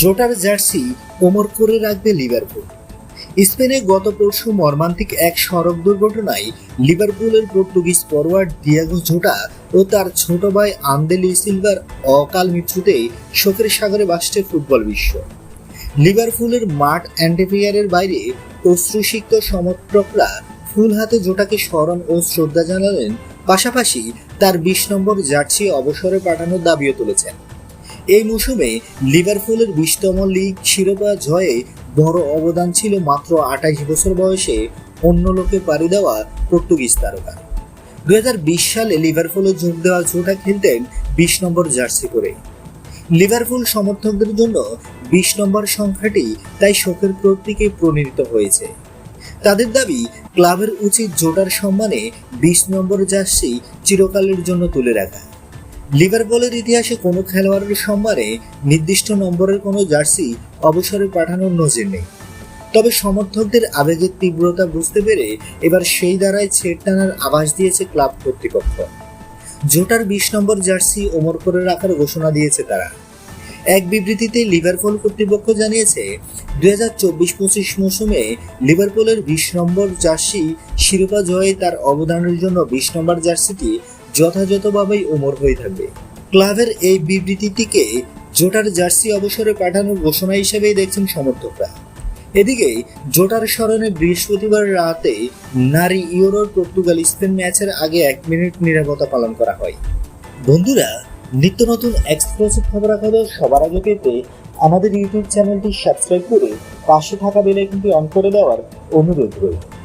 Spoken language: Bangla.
জোটার জার্সি কোমর করে রাখবে লিভারপুল। স্পেনে গত পরশু মর্মান্তিক এক সড়ক দুর্ঘটনায় লিভারপুলের পর্তুগিজ ফরওয়ার্ড ডিয়াগো জোটা ও তার ছোট ভাই আন্দেলি সিলভার অকাল মৃত্যুতে শোকের সাগরে ভাসছে ফুটবল বিশ্ব। লিভারপুলের মাঠ অ্যান্টিফিয়ারের বাইরে অশ্রুসিক্ত সমর্থকরা ফুল হাতে জোটাকে স্মরণ ও শ্রদ্ধা জানালেন, পাশাপাশি তার বিশ নম্বর জার্সি অবসরে পাঠানোর দাবিও তুলেছেন। এই মৌসুমে লিভারপুলের বিশতম লিগ শিরোপা জয়ে বড় অবদান ছিল মাত্র আঠাইশ বছর বয়সে অন্য লোকে পাড়ি দেওয়া পর্তুগিজ তারকা। দু হাজার বিশ সালে লিভারপুলে যোগ দেওয়া জোটা খেলতেন বিশ নম্বর জার্সি করে লিভারপুল সমর্থকদের জন্য বিশ নম্বর সংখ্যাটি তাই শোকের প্রতীকে প্রণীত হয়েছে। তাদের দাবি, ক্লাবের উচিত জোটার সম্মানে বিশ নম্বর জার্সি চিরকালের জন্য তুলে রাখা। লিভারপুলের ইতিহাসে কোনো খেলোয়াড়ের সম্মানে নির্দিষ্ট নম্বরের কোনো জার্সি অবসরে পাঠানোর নজির নেই। তবে সমর্থকদের আবেগের তীব্রতা বুঝতে পেরে এবার সেই দ্বারায় ছেড় টানার আভাস দিয়েছে ক্লাব কর্তৃপক্ষ। জোটার বিশ নম্বর জার্সি ওমর করে রাখার ঘোষণা দিয়েছে তারা। এক বিবৃতিতে লিভারপুল কর্তৃপক্ষ জানিয়েছে, দুই হাজার চব্বিশ পঁচিশ মৌসুমে লিভারপুলের বিশ নম্বর জার্সি শিরোপা জয়ে তার অবদানের জন্য বিশ নম্বর জার্সিটি যথাযথভাবেই ওমর হয়ে থাকবে। ক্লাবের এই বিবৃতিটিকে জোটার জার্সি অবসরে পাঠানোর ঘোষণা হিসেবেই দেখছেন সমর্থকরা। এদিকে, জোটার স্মরণে বৃহস্পতিবার রাতে নারী ইউরোর পর্তুগাল স্পেন ম্যাচের আগে এক মিনিট নিরাপত্তা পালন করা হয়। বন্ধুরা, নিত্য নতুন এক্সক্লুসিভ খবরাখবর সবার আগে পেতে আমাদের ইউটিউব চ্যানেলটি সাবস্ক্রাইব করে পাশে থাকা বেলে কিন্তু অন করে দেওয়ার অনুরোধ রইল।